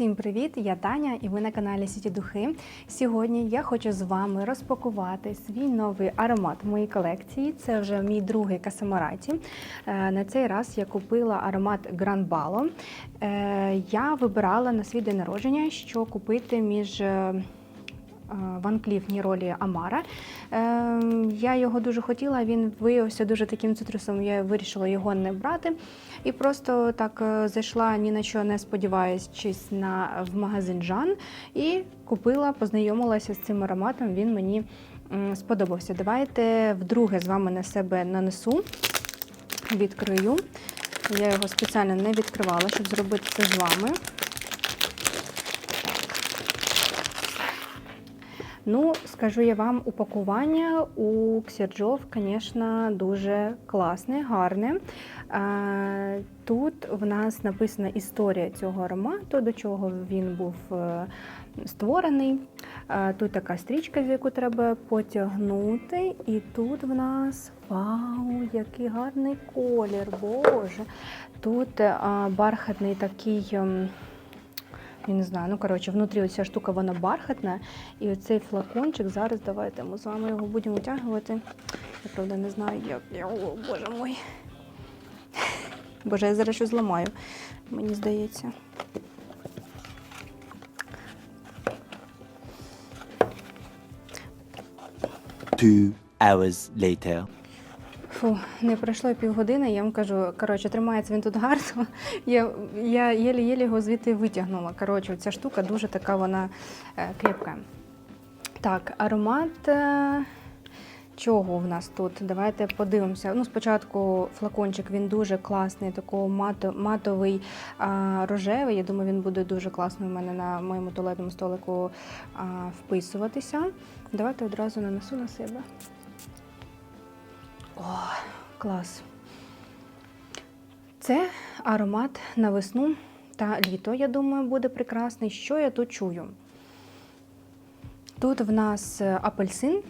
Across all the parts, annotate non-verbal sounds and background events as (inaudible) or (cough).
Всім привіт! Я Таня і ви на каналі Сіті Духи. Сьогодні я хочу з вами розпакувати свій новий аромат в моїй колекції. Це вже мій другий касамараті. Е, На цей раз я купила аромат Гранбало. Я вибирала на свій день народження, що купити між. Е, Ван Кліф Ніролі Амара. Е, Я його дуже хотіла, він виявився дуже таким цитрусом, я вирішила його не брати. І просто так е, зайшла ні на що не сподіваючись на в магазин Жан і купила, познайомилася з цим ароматом. Він мені сподобався. Давайте вдруге з вами на себе нанесу, відкрию. Я його спеціально не відкривала, щоб зробити це з вами. Ну, скажу я вам, упакування у Ксерджов, звісно, дуже класне, гарне. Е, Тут в нас написана історія цього аромату, до чого він був е, створений. Е, Тут така стрічка, з яку треба потягнути. І тут в нас вау, який гарний колір, боже. Тут бархатний такий. Я не знаю, ну коротше, внутрі оця штука вона бархатна. І оцей флакончик, зараз давайте ми з вами його будемо витягувати. Я правда не знаю, як. О, боже мой. Боже, я зараз щось зламаю, мені здається. Two hours later. Фу, не пройшло півгодини, я вам кажу, коротше, тримається він тут гарно. (laughs) Я, я єлі-єлі його звідти витягнула. Коротше, ця штука дуже така вона е, крепка. Так, аромат. е, Чого в нас тут? Давайте подивимося. Ну, спочатку флакончик він дуже класний, такого мато, матовий а, рожевий. Я думаю, він буде дуже класно у мене на моєму туалетному столику а, вписуватися. Давайте одразу нанесу на себе. О, клас. Це аромат на весну та літо, я думаю, буде прекрасний. Що я тут чую? Тут в нас е, апельсин,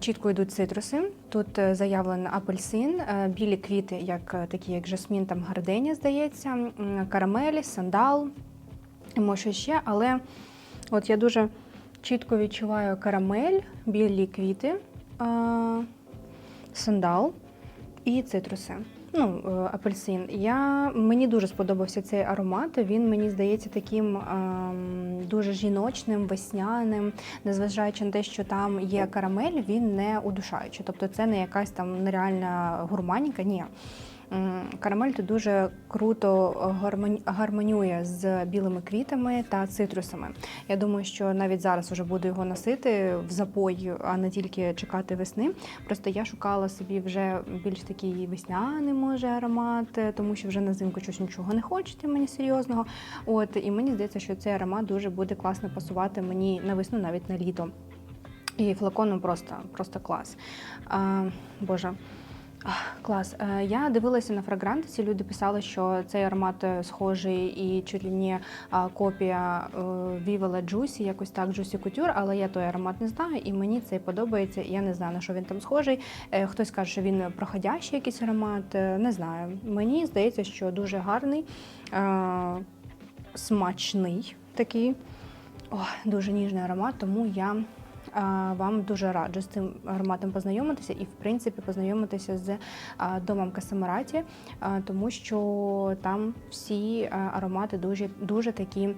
чітко йдуть цитруси. Тут е, заявлено апельсин, е, білі квіти, як такі, як жасмін, там гарденія, здається, м, карамелі, сандал, може ще, але от я дуже чітко відчуваю карамель, білі квіти, сандал і цитруси. Ну, е, апельсин. Я, мені дуже сподобався цей аромат. Він мені здається таким ем, дуже жіночним, весняним, незважаючи на те, що там є карамель, він не удушаючий. Тобто це не якась там нереальна гурманіка. Ні. Карамель тут дуже круто гармонює з білими квітами та цитрусами. Я думаю, що навіть зараз вже буду його носити в запой, а не тільки чекати весни. Просто я шукала собі вже більш такий весняний може аромат, тому що вже на зимку щось нічого не хочеться мені серйозного. От і мені здається, що цей аромат дуже буде класно пасувати мені на весну, навіть на літо. І флаконом просто, просто клас. А, Боже. Клас. Е, Я дивилася на фрагрантиці. Люди писали, що цей аромат е, схожий і чуть ли не копія е, Vivala Juicy, якось так, Juicy Couture, але я той аромат не знаю, і мені цей подобається. Я не знаю, на що він там схожий. Хтось каже, що він проходящий якийсь аромат. Не знаю. Мені здається, що дуже гарний, смачний такий. О, дуже ніжний аромат, тому я вам дуже раджу з цим ароматом познайомитися і, в принципі, познайомитися з домом Касамараті, тому що там всі аромати дуже, дуже такі.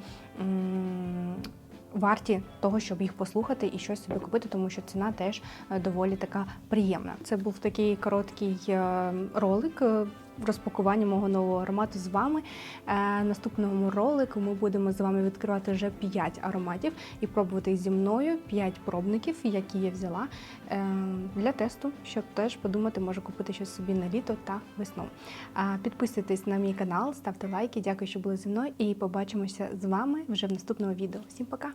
Варті того, щоб їх послухати і щось собі купити, тому що ціна теж е, доволі така приємна. Це був такий короткий е, ролик е, розпакування мого нового аромату з вами. Е, наступному ролику ми будемо з вами відкривати вже 5 ароматів і пробувати зі мною 5 пробників, які я взяла е, для тесту, щоб теж подумати, може купити щось собі на літо та весну. А, Підписуйтесь на мій канал, ставте лайки. Дякую, що були зі мною, і побачимося з вами вже в наступному відео. Всім пока!